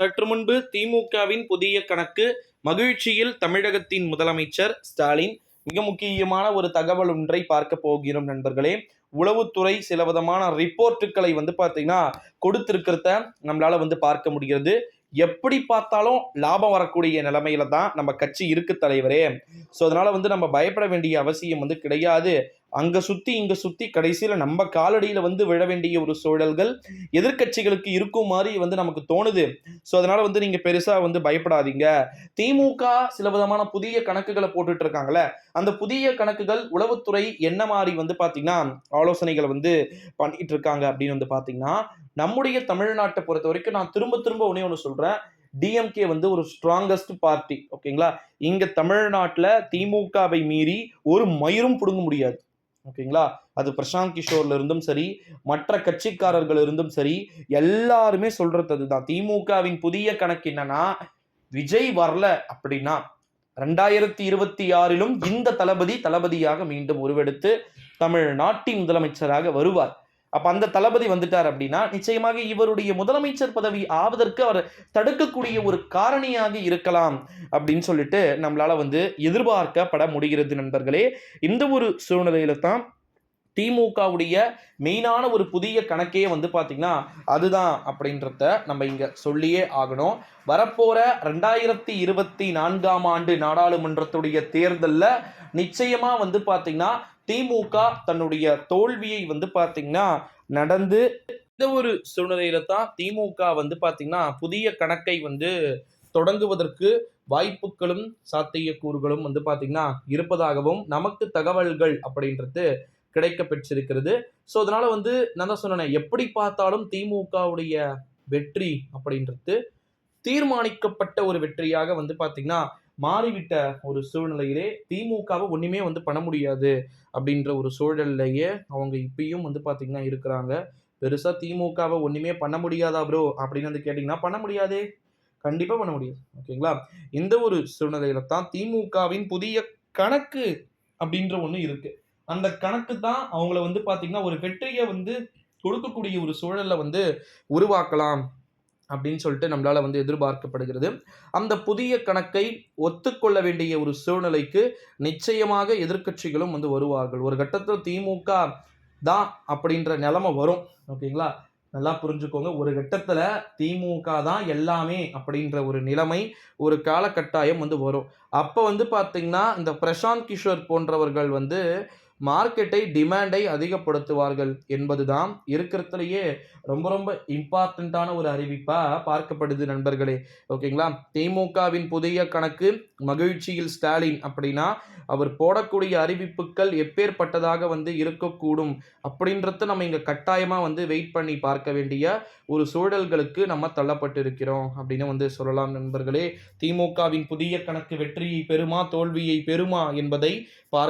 சற்று முன்பு திமுகவின் புதிய கணக்கு மகிழ்ச்சியில் தமிழகத்தின் முதலமைச்சர் ஸ்டாலின். மிக முக்கியமான ஒரு தகவல் ஒன்றை பார்க்க போகிறோம் நண்பர்களே. உளவுத்துறை சில விதமான ரிப்போர்ட்டுகளை வந்து பார்த்தீங்கன்னா கொடுத்திருக்கிறத நம்மளால வந்து பார்க்க முடிகிறது. எப்படி பார்த்தாலும் லாபம் வரக்கூடிய நிலைமையில தான் நம்ம கட்சி இருக்கு தலைவரே. ஸோ அதனால வந்து நம்ம பயப்பட வேண்டிய அவசியம் வந்து கிடையாது. அங்க சுத்தி இங்க சுத்தி கடைசியில நம்ம காலடியில வந்து விழ வேண்டிய ஒரு சூழல்கள் எதிர்க்கட்சிகளுக்கு இருக்கும் மாதிரி வந்து நமக்கு தோணுது. ஸோ அதனால வந்து நீங்க பெருசா வந்து பயப்படாதீங்க. திமுக சில விதமான புதிய கணக்குகளை போட்டுட்டு இருக்காங்களே அந்த புதிய கணக்குகள் உளவுத்துறை என்ன மாதிரி வந்து பாத்தீங்கன்னா ஆலோசனைகளை வந்து பண்ணிட்டு இருக்காங்க அப்படின்னு வந்து பாத்தீங்கன்னா நம்முடைய தமிழ்நாட்டை பொறுத்த வரைக்கும் நான் திரும்ப திரும்ப ஒன்னே ஒன்று சொல்றேன். டிஎம்கே வந்து ஒரு ஸ்ட்ராங்கஸ்ட் பார்ட்டி ஓகேங்களா இங்க தமிழ்நாட்டில் திமுகவை மீறி ஒரு மயிரும் பிடுங்க முடியாது. ஓகேங்களா? அது பிரசாந்த் கிஷோர்ல இருந்தும் சரி மற்ற கட்சிக்காரர்கள் இருந்தும் சரி எல்லாருமே சொல்றது அதுதான். திமுகவின் புதிய கணக்கு என்னன்னா விஜய் வரல அப்படின்னா ரெண்டாயிரத்தி இருபத்தி ஆறிலும் இந்த தளபதி தளபதியாக மீண்டும் உருவெடுத்து தமிழ்நாட்டின் முதலமைச்சராக வருவார் அப்ப அந்த தளபதி வந்துட்டார் அப்படின்னா நிச்சயமாக இவருடைய முதலமைச்சர் பதவி ஆவதற்கு அவர் தடுக்கக்கூடிய ஒரு காரணியாக இருக்கலாம் அப்படின்னு சொல்லிட்டு நம்மளால வந்து எதிர்பார்க்கப்பட முடிகிறது நண்பர்களே. இந்த ஒரு சூழ்நிலையில தான் திமுகவுடைய மெயினான ஒரு புதிய கணக்கே வந்து பார்த்திங்கன்னா அதுதான் அப்படின்றத நம்ம இங்கே சொல்லியே ஆகணும். வரப்போகிற ரெண்டாயிரத்தி இருபத்தி நான்காம் ஆண்டு நாடாளுமன்றத்துடைய தேர்தலில் நிச்சயமாக வந்து பார்த்திங்கன்னா திமுக தன்னுடைய தோல்வியை வந்து பார்த்தீங்கன்னா நடந்து இந்த ஒரு சூழ்நிலையில தான் திமுக வந்து பார்த்தீங்கன்னா புதிய கணக்கை வந்து தொடங்குவதற்கு வாய்ப்புகளும் சாத்தியக்கூறுகளும் வந்து பார்த்தீங்கன்னா இருப்பதாகவும் நமக்கு தகவல்கள் அப்படின்றது கிடைக்க பெற்றிருக்கிறது ஸோ அதனால வந்து நான் தான் சொன்னேன் எப்படி பார்த்தாலும் திமுகவுடைய வெற்றி அப்படின்றது தீர்மானிக்கப்பட்ட ஒரு வெற்றியாக வந்து பார்த்தீங்கன்னா மாறிவிட்ட ஒரு சூழ்நிலையிலே திமுகவை ஒன்றுமே வந்து பண்ண முடியாது அப்படின்ற ஒரு சூழல்லையே அவங்க இப்பயும் வந்து பார்த்தீங்கன்னா இருக்கிறாங்க. பெருசாக திமுகவை ஒன்றுமே பண்ண முடியாதா ப்ரோ அப்படின்னு வந்து கேட்டிங்கன்னா பண்ண முடியாதே. கண்டிப்பாக பண்ண முடியாது. ஓகேங்களா? இந்த ஒரு சூழ்நிலையில தான் திமுகவின் புதிய கணக்கு அப்படின்ற ஒன்று இருக்குது அந்த கணக்கு தான் அவங்கள வந்து பார்த்தீங்கன்னா ஒரு வெற்றியை வந்து கொடுக்கக்கூடிய ஒரு சூழலை வந்து உருவாக்கலாம் அப்படின்னு சொல்லிட்டு நம்மளால் வந்து எதிர்பார்க்கப்படுகிறது. அந்த புதிய கணக்கை ஒத்துக்கொள்ள வேண்டிய ஒரு சூழ்நிலைக்கு நிச்சயமாக எதிர்க்கட்சிகளும் வந்து வருவார்கள். ஒரு கட்டத்தில் திமுக தான் அப்படின்ற நிலைமை வரும். ஓகேங்களா? நல்லா புரிஞ்சுக்கோங்க. ஒரு கட்டத்தில் திமுக தான் எல்லாமே அப்படின்ற ஒரு நிலைமை ஒரு காலகட்டாயம் வந்து வரும். அப்போ வந்து பார்த்தீங்கன்னா இந்த பிரசாந்த் கிஷோர் போன்றவர்கள் வந்து மார்க்கெட்டை டிமாண்டை அதிகப்படுத்துவார்கள் என்பதுதான் இருக்கிறதுலையே ரொம்ப ரொம்ப இம்பார்ட்டண்ட்டான ஒரு அறிவிப்பாக பார்க்கப்படுது நண்பர்களே. ஓகேங்களா திமுகவின் புதிய கணக்கு மகிழ்ச்சியில் ஸ்டாலின் அப்படின்னா அவர் போடக்கூடிய அறிவிப்புகள் எப்பேற்பட்டதாக வந்து இருக்கக்கூடும் அப்படின்றத நம்ம இங்கே கட்டாயமாக வந்து வெயிட் பண்ணி பார்க்க வேண்டிய ஒரு சூழல்களுக்கு நம்ம தள்ளப்பட்டு இருக்கிறோம் அப்படின்னு வந்து சொல்லலாம் நண்பர்களே. திமுகவின் புதிய கணக்கு வெற்றியை பெறுமா தோல்வியை பெறுமா என்பதை பார்க்க